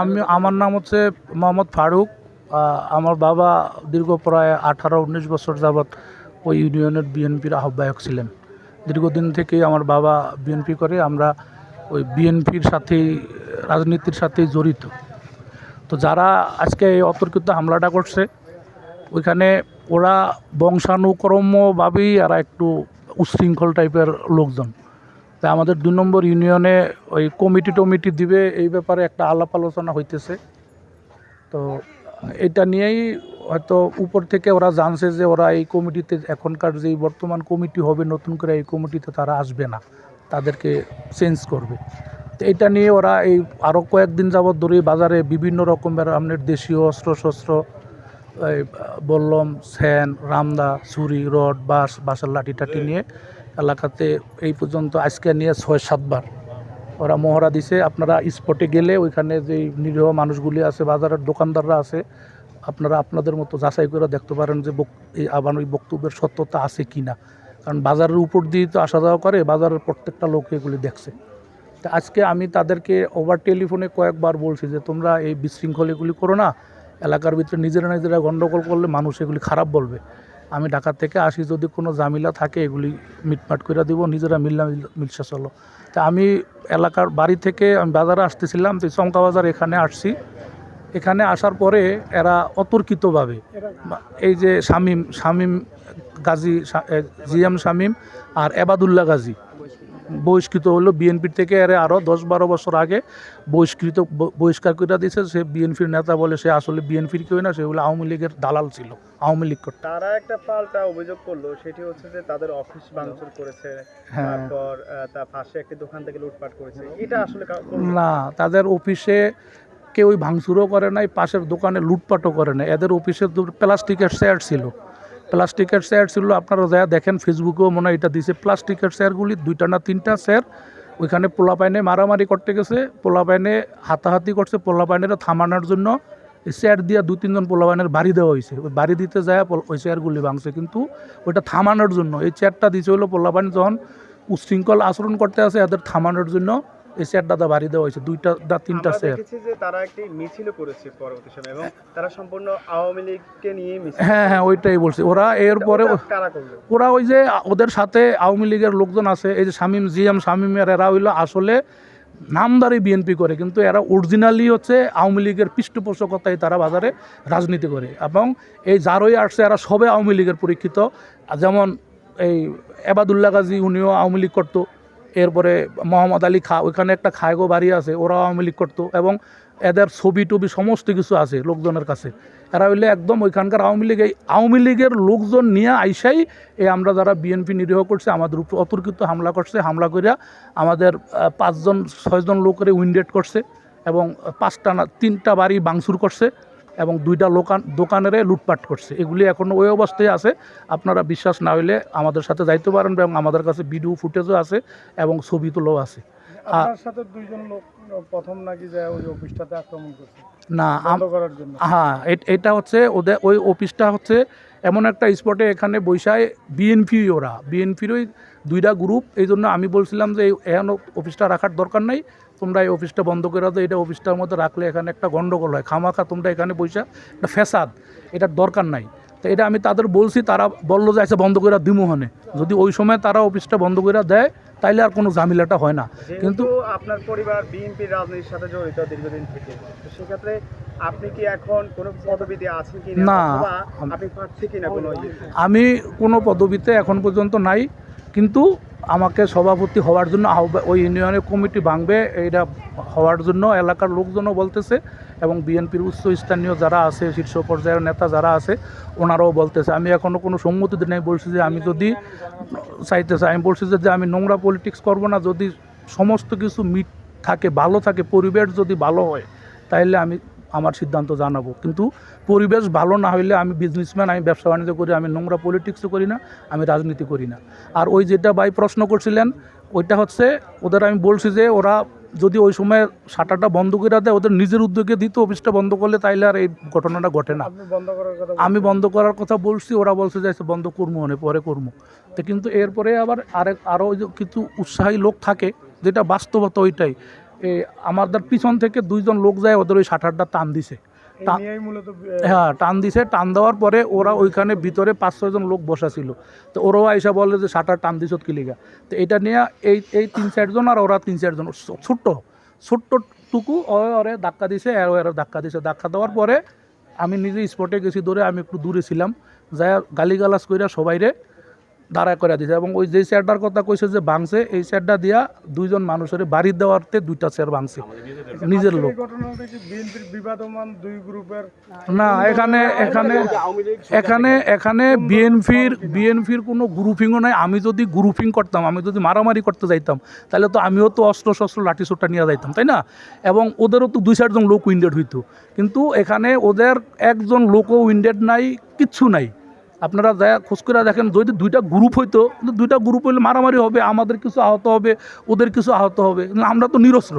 আমি, আমার নাম হচ্ছে মোহাম্মদ ফারুক আমার বাবা দীর্ঘ প্রায় আঠারো, উনিশ বছর যাবৎ ওই ইউনিয়নের বিএনপির আহ্বায়ক ছিলেন। দীর্ঘদিন থেকেই আমার বাবা বিএনপি করে, আমরা ওই বিএনপির সাথেই, রাজনীতির সাথেই জড়িত। তো যারা আজকে এই অতর্কিত হামলাটা করছে, ওইখানে ওরা বংশানুক্রমভাবেই এরা একটু উচ্ছৃঙ্খল টাইপের লোকজন। তাই আমাদের দু নম্বর ইউনিয়নে ওই কমিটি টমিটি দিবে, এই ব্যাপারে একটা আলাপ আলোচনা হইতেছে। তো এটা নিয়েই হয়তো উপর থেকে ওরা জানছে যে ওরা এই কমিটিতে এখনকার যে বর্তমান কমিটি হবে, নতুন করে এই কমিটিতে তারা আসবে না, তাদেরকে চেঞ্জ করবে। তো এটা নিয়ে ওরা এই আরও কয়েকদিন যাবৎ ধরে বাজারে বিভিন্ন রকমের আপনার দেশীয় অস্ত্র শস্ত্র এই বললম স্যান রামদা, ছুরি, রড, বাঁশ, বাঁশের লাঠি টাঠি নিয়ে এলাকাতে এই পর্যন্ত আজকে নিয়ে ছয়, সাতবার। ওরা মহড়া দিছে, আপনারা স্পটে গেলে ওইখানে যেই নিরীহ মানুষগুলি আছে, বাজারের দোকানদাররা আছে, আপনারা আপনাদের মতো যাচাই করে দেখতে পারেন যে এই আবার ওই বক্তব্যের সত্যতা আছে কি না কারণ বাজারের উপর দিয়ে তো আসা যাওয়া করে, বাজারের প্রত্যেকটা লোক এগুলি দেখছে। তা আজকে আমি তাদেরকে ওভার টেলিফোনে কয়েকবার বলছি যে, তোমরা এই বিশৃঙ্খল এগুলি করো না। এলাকার ভিতরে নিজেরা নিজেরা গণ্ডগোল করলে মানুষ এগুলি খারাপ বলবে। আমি ঢাকা থেকে আসি, যদি কোনো জামিলা থাকে, এগুলি মিটমাট করে দিব, নিজেরা মিল্লা মিলসা চলো। তা আমি এলাকার বাড়ি থেকে আমি বাজারে আসতেছিলাম, তো চমকা বাজার এখানে আসছি। এখানে আসার পরে এরা অতর্কিতভাবে এই যে শামীম শামীম গাজী জিএম শামীম আর এবাদুল্লাহ গাজী বহিষ্কৃত হলো বিএনপির থেকে আরে আরও দশ বারো বছর আগে বহিষ্কৃত বহিষ্কার করে দিয়েছে সে বিএনপির নেতা বলে সে আসলে বিএনপির কেউ না সেগুলো আওয়ামী লীগের দালাল ছিল আওয়ামী লীগ করত। তারা একটা পাল্টা অভিযোগ করল সেটি হচ্ছে যে তাদের অফিস ভাঙচুর করেছে হ্যাঁ। তারপর তার পাশে একটি দোকান থেকে লুটপাট করেছে। এটা আসলে না তাদের অফিসে কেউই ভাঙচুরও করে নাই পাশের দোকানে লুটপাটও করে নাই। এদের অফিসে দু- প্লাস্টিকের চেয়ার ছিল। প্লাস্টিকের চেয়ার ছিল, আপনারা যা দেখেন ফেসবুকেও মনে হয় এটা দিছে। প্লাস্টিকের চেয়ারগুলি দুইটা না তিনটা চেয়ার, ওইখানে পোলা পোলাপাইনে মারামারি করতে গেছে পোলা পোলাপাইনে হাতাহাতি করছে পোলা পোলাপাইনের থামানোর জন্য চেয়ার দিয়ে দু তিনজন পোলাপাইনের বাড়ি দেওয়া হয়েছে। ওই বাড়ি দিতে যায় পোল- ওই চেয়ারগুলি ভাঙছে, কিন্তু ওইটা থামানোর জন্য। এই চেয়ারটা দিছে হলো পোলাপাইন যখন উশৃঙ্খল আচরণ করতে আছে এদের থামানোর জন্য এই চেয়ারটা দা বাড়ি দেওয়া হয়েছে দুইটা না তিনটা দেখেছি যে তারা একটি মিছিল করেছে পরবর্তী সময় এবং তারা সম্পূর্ণ আওয়ামী লীগকে নিয়ে মিছিল হ্যাঁ হ্যাঁ ওইটাই বলছে। ওরা এরপরে ওরা ওই যে ওদের সাথে আওয়ামী লীগের লোকজন আছে এই যে শামীম জিএম শামীমের এরা হইল আসলে নামদারি বিএনপি করে কিন্তু এরা অরিজিনালি হচ্ছে আওয়ামী লীগের পৃষ্ঠপোষকতায় তারা বাজারে রাজনীতি করে এবং এই যারই আসছে এরা সবে আওয়ামী লীগের পরীক্ষিত। যেমন এই এবাদুল্লাহ গাজী উনিও আওয়ামী লীগ করতো। এরপরে মোহাম্মদ আলী খা, ওইখানে একটা খায়গো বাড়ি আছে, ওরাও আওয়ামী লীগ করতো এবং এদের ছবি টবি সমস্ত কিছু আছে লোকজনের কাছে। এরা হইলে একদম ওইখানকার আওয়ামী লীগ, এই আওয়ামী লীগের লোকজন নিয়ে আইসাই এই আমরা যারা বিএনপি নিরীহ করছে, আমাদের উপর অতর্কিত হামলা করছে, হামলা করিয়া আমাদের পাঁচজন, ছয়জন লোকের উইন্ডেড করছে এবং পাঁচটা না, তিনটা বাড়ি বাংসুর করছে। এবং দুইটা লোকান দোকানেরে লুটপাট করছে। এগুলি এখনও ওই অবস্থায় আছে। আপনারা বিশ্বাস না হইলে আমাদের সাথে যাইতে পারেন এবং আমাদের কাছে ভিডিও ফুটেজও আছে এবং ছবি তুলেও আছে। আপনার সাথে দুইজন লোক প্রথম নাকি যায় ওই অফিসটাতে আক্রমণ করছে? না করার জন্য। হ্যাঁ এটা হচ্ছে ওদের ওই অফিসটা হচ্ছে এমন একটা স্পটে এখানে বৈশায় বিএনপি ওরা। বিএনপির ওই দুইটা গ্রুপ এই জন্য আমি বলছিলাম যে এই- এখন অফিসটা রাখার দরকার নাই। তোমরা এই অফিসটা বন্ধ করে দাও এটা অফিসটার মধ্যে রাখলে এখানে একটা গণ্ডগোল হয়। খামাখা তোমরা এখানে বৈশা এটা ফ্যাসাদ এটার দরকার নাই। তো এটা আমি তাদের বলছি তারা বলল যে আচ্ছা বন্ধ করে দিমু হনে যদি ওই সময় তারা অফিসটা বন্ধ করে দেয় তাইলে আর কোনো ঝামেলাটা হয় না। কিন্তু আপনার পরিবার বিএনপির রাজনীতির সাথে জড়িত দীর্ঘদিন থেকে তো সেক্ষেত্রে আপনি কি এখন কোনো পদবিতে আছেন কি না। আপনি প্রার্থী কিনা কোনো আমি কোনো পদবিতে এখন পর্যন্ত নাই। কিন্তু আমাকে সভাপতি হওয়ার জন্য ওই ইউনিয়নের কমিটি ভাঙবে এটা হওয়ার জন্য এলাকার লোকজনও বলতেছে এবং বিএনপির উচ্চ স্থানীয় যারা আছে, শীর্ষ পর্যায়ের নেতা যারা আছে, ওনারাও বলতেছে। আমি এখনও কোনো সম্মতি দিই নাই, বলছি যে আমি যদি চাইতেছে, আমি বলছি যে যে আমি নোংরা পলিটিক্স করব না, যদি সমস্ত কিছু মিট থাকে, ভালো থাকে, পরিবেশ যদি ভালো হয় তাহলে আমি আমার সিদ্ধান্ত জানাব। কিন্তু পরিবেশ ভালো না হইলে আমি বিজনেসম্যান আমি ব্যবসা বাণিজ্য করি আমি নোংরা পলিটিক্সও করি না আমি রাজনীতি করি না। আর ওই যেটা ভাই প্রশ্ন করছিলেন ওইটা হচ্ছে ওদের আমি বলছি যে ওরা যদি ওই সময় শাটারটা বন্ধ করে দেয় ওদের নিজের উদ্যোগে দিত অফিসটা বন্ধ করলে তাইলে আর এই ঘটনাটা ঘটে না। বন্ধ আমি বন্ধ করার কথা বলছি ওরা বলছে যে আচ্ছা, বন্ধ করব মানে পরে করব তো কিন্তু এরপরে আবার আরেক আরও কিছু উৎসাহী লোক থাকে যেটা বাস্তবতা ওইটাই। আমাদের পিছন থেকে দুইজন লোক যায় ওদের ওই শাটারটা টান দিছে। হ্যাঁ টান দিছে। টান দেওয়ার পরে ওরা ওইখানে ভিতরে পাঁচ ছয়জন লোক বসা ছিল তো ওরাও আইসা বলে যে শাটার টান দিছত কিলিগা তো এটা নিয়ে এই এই তিন চারজন আর ওরা তিন চারজন ছোট্ট ছোট্ট টুকু ওরে ধাক্কা দিছে আর ওরা ধাক্কা দিছে। ধাক্কা দেওয়ার পরে আমি নিজে স্পটে গেছি দূরে আমি একটু দূরে ছিলাম। যাই গালিগালাজ কইরা সবাইরে দাঁড়া করে দিছে। এবং ওই যে চেয়ারটার কথা কইছে যে ভাঙছে এই চেয়ারটা দিয়া দুইজন মানুষের বাড়ি দেওয়ারতে দুইটা চেয়ার ভাঙছে। নিজের লোক। না এখানে এখানে এখানে এখানে বিএনপির বিএনপির কোনো গ্রুপিংও নাই। আমি যদি গ্রুপিং করতাম আমি যদি মারামারি করতে যাইতাম তাহলে তো আমিও তো অস্ত্র শস্ত্র লাঠি সোটা নিয়ে যাইতাম তাই না? এবং ওদেরও তো দুই চারজন লোক উইন্ডেড হইতো। কিন্তু এখানে ওদের একজন লোকও উইন্ডেড নাই কিচ্ছু নাই। আপনারা যা খোঁজ করে দেখেন যদি দুইটা গ্রুপ হইতো কিন্তু দুইটা গ্রুপ হইলে মারামারি হবে আমাদের কিছু আহত হবে ওদের কিছু আহত হবে। আমরা তো নিরস্ত্র।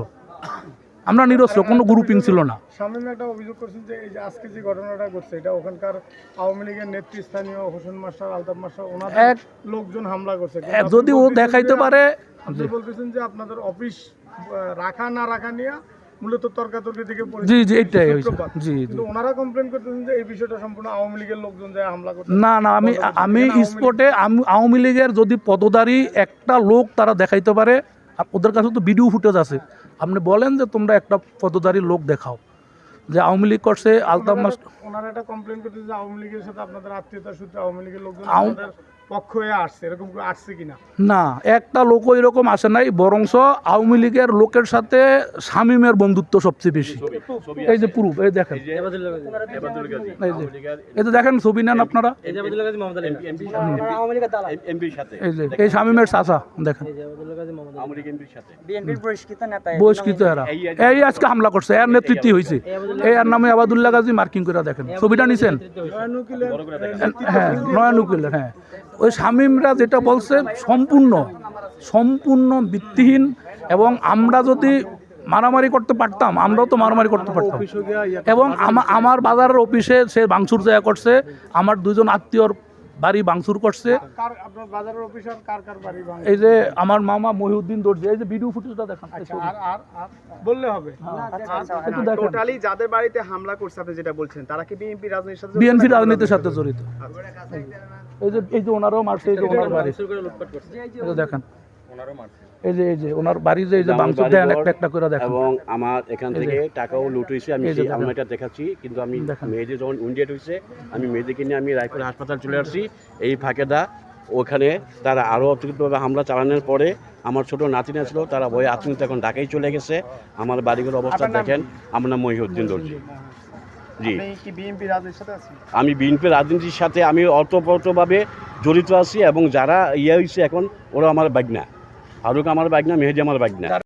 আমরা নিরস্ত্র কোনো গ্রুপিং ছিল না। সামনে একটা অভিযোগ করছেন যে এই যে আজকে যে ঘটনাটা ঘটছে এটা ওখানকার আওয়ামী লীগের নেতৃস্থানীয় হোসেন মাস্টার আলতাফ মাস্টার ওনাদের এক লোকজন হামলা করছে। যদি ও দেখাইতে পারে আপনি বলতেছেন যে আপনাদের অফিস রাখা না রাখা নিয়ে মূলত দিকে জি জি জি জি। ওনারা কমপ্লেন করতেছেন যে এই বিষয়টা সম্পূর্ণ আওয়ামী লীগের লোকজন যায় হামলা করতে না না আমি আমি স্পটে আওয়ামী লীগের যদি পদদারী একটা লোক তারা দেখাইতে পারে ওদের কাছে তো ভিডিও ফুটেজ আছে। আপনি বলেন যে তোমরা একটা পদদারী লোক দেখাও যে আওয়ামী লীগ করছে আলতাফ মাস ওনারা একটা কমপ্লেন করতেছে যে আওয়ামী লীগের সাথে আপনাদের আত্মীয়তার সূত্রে আওয়ামী লীগের লোকজন আওয়াম- আমাদের পক্ষ হয়ে আসছে। এরকম আসছে কিনা? না একটা লোকও এরকম আসে নাই বরংস আওয়ামী লীগের লোকের সাথে শামীমের বন্ধুত্ব সবচেয়ে বেশি। এই যে প্রুফ এই দেখেন। এই যে দেখেন ছবি নেন আপনারা। এই যে এই শামীমের চাচা দেখেন। বহিষ্কৃত এরা এই আজকে হামলা করছে এর নেতৃত্ব হয়েছে এই এর নামে আবাদুল্লাহ গাজী মার্কিং করে দেখেন। ছবিটা নিছেন? হ্যাঁ নয়া উকিলের হ্যাঁ। ওই শামীমরা যেটা বলছে সম্পূর্ণ সম্পূর্ণ ভিত্তিহীন এবং আমরা যদি মারামারি করতে পারতাম আমরাও তো মারামারি করতে পারতাম। এবং আমার বাজারের অফিসে সে ভাঙচুর জায়গা করছে আমার দুজন আত্মীয়র বাড়ি ভাঙচুর করছে। এই যে আমার মামা মহিউদ্দিন দর্জি এই যে ভিডিও ফুটেজটা দেখান আর বললে হবে। টোটালি যাদের বাড়িতে হামলা করছে আপনি যেটা বলছেন তারা কি বিএনপি রাজনীতির সাথে বিএনপি রাজনীতির সাথে জড়িত। এই যে এই যে ওনারও মারছে এই যে ওনার বাড়ি। দেখেন। এই যে এই যে ওনার বাড়ি যে এই যে আমার বাংসুর বাড়ি দেন একটা একটা করে দেখেন। এবং আমার এখান থেকে টাকাও লুট হয়েছে আমি দেখেন। দেখাচ্ছি কিন্তু আমি মেয়েদের যখন হয়েছে আমি মেয়েদেরকে নিয়ে আমি রায়পুর হাসপাতাল চলে আসছি এই ফাঁকেদা ওখানে তারা আরও অতিরিক্তভাবে হামলা চালানোর পরে আমার ছোট নাতিন ছিল তারা ভয়ে আতঙ্কিত এখন ঢাকায় চলে গেছে। আমার বাড়িগুলোর অবস্থা দেখেন আমার নাম মহিউদ্দিন দর্জি। জি। আপনি বিএনপি রাজনীতির সাথে আমি বিএনপি রাজনীতির সাথে আমি অতপ্রতভাবে জড়িত আছি এবং যারা ইয়ে হয়েছে এখন ওরা আমার বাগনা ফারুক আমার বাগনা মেহেদি আমার বাগনা।